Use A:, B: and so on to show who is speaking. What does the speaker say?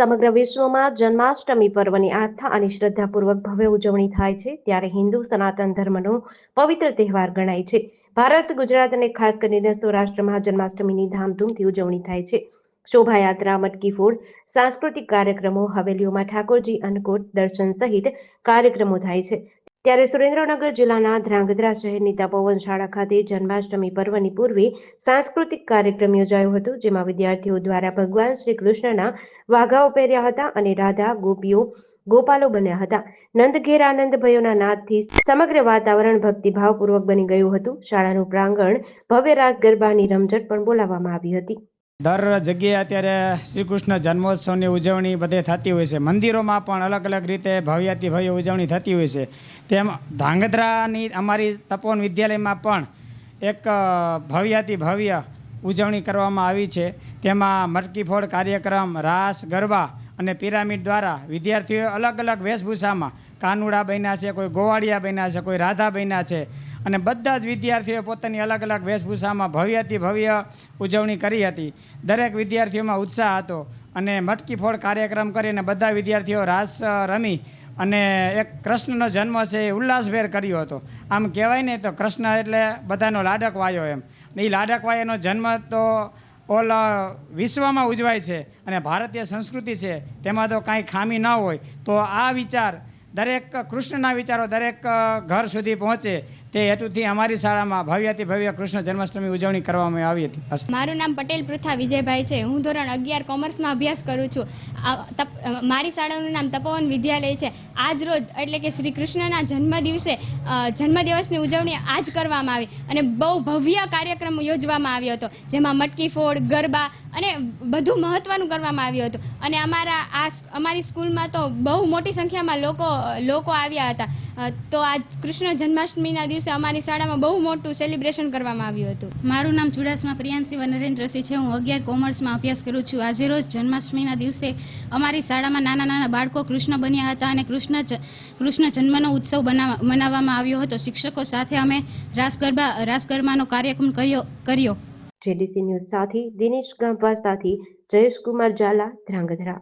A: સમગ્ર વિશ્વમાં જન્માષ્ટમી પર્વની આસ્થા અને શ્રદ્ધાપૂર્વક ભવ્ય ઉજવણી થાય છે, ત્યારે હિન્દુ સનાતન ધર્મનો પવિત્ર તહેવાર ગણાય છે. ભારત, ગુજરાત અને ખાસ કરીને સૌરાષ્ટ્રમાં જન્માષ્ટમીની ધામધૂમથી ઉજવણી થાય છે. શોભાયાત્રા, મટકી ફૂડ, સાંસ્કૃતિક કાર્યક્રમો, હવેલીઓમાં ઠાકોરજી અન્નકૂટ દર્શન સહિત કાર્યક્રમો થાય છે. ત્યારે સુરેન્દ્રનગર જિલ્લાના ધ્રાંગધ્રા શહેરની તપોવન શાળા ખાતે જન્માષ્ટમી પર્વની પૂર્વે સાંસ્કૃતિક કાર્યક્રમ યોજાયો હતો, જેમાં વિદ્યાર્થીઓ દ્વારા ભગવાન શ્રી કૃષ્ણના વાઘાઓ પહેર્યા હતા અને રાધા, ગોપીઓ, ગોપાલો બન્યા હતા. નંદ ઘેર આનંદ ભયોના નાદથી સમગ્ર વાતાવરણ ભક્તિભાવપૂર્વક બની ગયું હતું. શાળાનું પ્રાંગણ ભવ્ય રાસ ગરબાની રમઝટ પણ બોલાવવામાં આવી હતી.
B: દર જગ્યાએ અત્યારે શ્રી કૃષ્ણ જન્મોત્સવની ઉજવણી બધે થતી હોય છે. મંદિરોમાં પણ અલગ અલગ રીતે ભવ્યાતિ ભવ્ય ઉજવણી થતી હોય છે. તેમ ધાંગધ્રાની અમારી તપોવન વિદ્યાલયમાં પણ એક ભવ્યાતિ ભવ્ય ઉજવણી કરવામાં આવી છે. તેમાં મટકીફોડ કાર્યક્રમ, રાસ, ગરબા અને પિરામિડ દ્વારા વિદ્યાર્થીઓ અલગ અલગ વેશભૂષામાં કાનુડા બન્યા છે, કોઈ ગોવાળિયા બન્યા છે, કોઈ રાધા બન્યા છે. અને બધા જ વિદ્યાર્થીઓ પોતાની અલગ અલગ વેશભૂષામાં ભવ્યથી ભવ્ય ઉજવણી કરી હતી. દરેક વિદ્યાર્થીઓમાં ઉત્સાહ હતો અને મટકી ફોડ કાર્યક્રમ કરીને બધા વિદ્યાર્થીઓ રાસ રમી અને એક કૃષ્ણનો જન્મ છે એ ઉલ્લાસભેર કર્યો હતો. આમ કહેવાય ને તો કૃષ્ણ એટલે બધાનો લાડક વાયો એમ. એ લાડક વાયાનો જન્મ તો ઓલ વિશ્વમાં ઉજવાય છે અને ભારતીય સંસ્કૃતિ છે, તેમાં તો કાંઈ ખામી ન હોય. તો આ વિચાર દરેક કૃષ્ણના વિચારો દરેક ઘર સુધી પહોંચે તે હેતુથી અમારી શાળામાં ભવ્યથી ભવ્ય કૃષ્ણ જન્માષ્ટમી ઉજવણી કરવામાં આવી હતી.
C: મારું નામ પટેલ પૃથા વિજયભાઈ છે. હું ધોરણ અગિયાર કોમર્સમાં અભ્યાસ કરું છું. મારી શાળાનું નામ તપોવન વિદ્યાલય છે. આજ રોજ એટલે કે શ્રી કૃષ્ણના જન્મ દિવસે અ, જન્મદિવસની ઉજવણી આજ કરવામાં આવી અને બહુ ભવ્ય કાર્યક્રમ યોજવામાં આવ્યો હતો. જેમાં મટકી ફોડ ગરબા અને બધું મહત્ત્વનું કરવામાં આવ્યું હતું. અને અમારા આ અમારી સ્કૂલમાં તો બહુ મોટી સંખ્યામાં લોકો લોકો આવ્યા હતા. તો આજ કૃષ્ણ જન્માષ્ટમીના દિવસે અમારી શાળામાં બહુ મોટું સેલિબ્રેશન કરવામાં આવ્યું હતું.
D: મારું નામ ચુડાસમા પ્રિયાંશી વનરેન્દ્રસિંહ છે. હું અગિયાર કોમર્સમાં અભ્યાસ કરું છું. આજે રોજ જન્માષ્ટમીના દિવસે અમારી શાળામાં નાના નાના બાળકો કૃષ્ણ બન્યા હતા અને કૃષ્ણ કૃષ્ણ જન્મનો ઉત્સવ બનાવ મનાવવામાં આવ્યો હતો. શિક્ષકો સાથે અમે રાસ ગરબા રાસ ગરબાનો કાર્યક્રમ કર્યો કર્યો.
A: જેડીસી ન્યૂઝ સાથે દિનેશ ગાંભા સાથે જયેશ કુમાર ઝાલા ધ્રાંગધ્રા.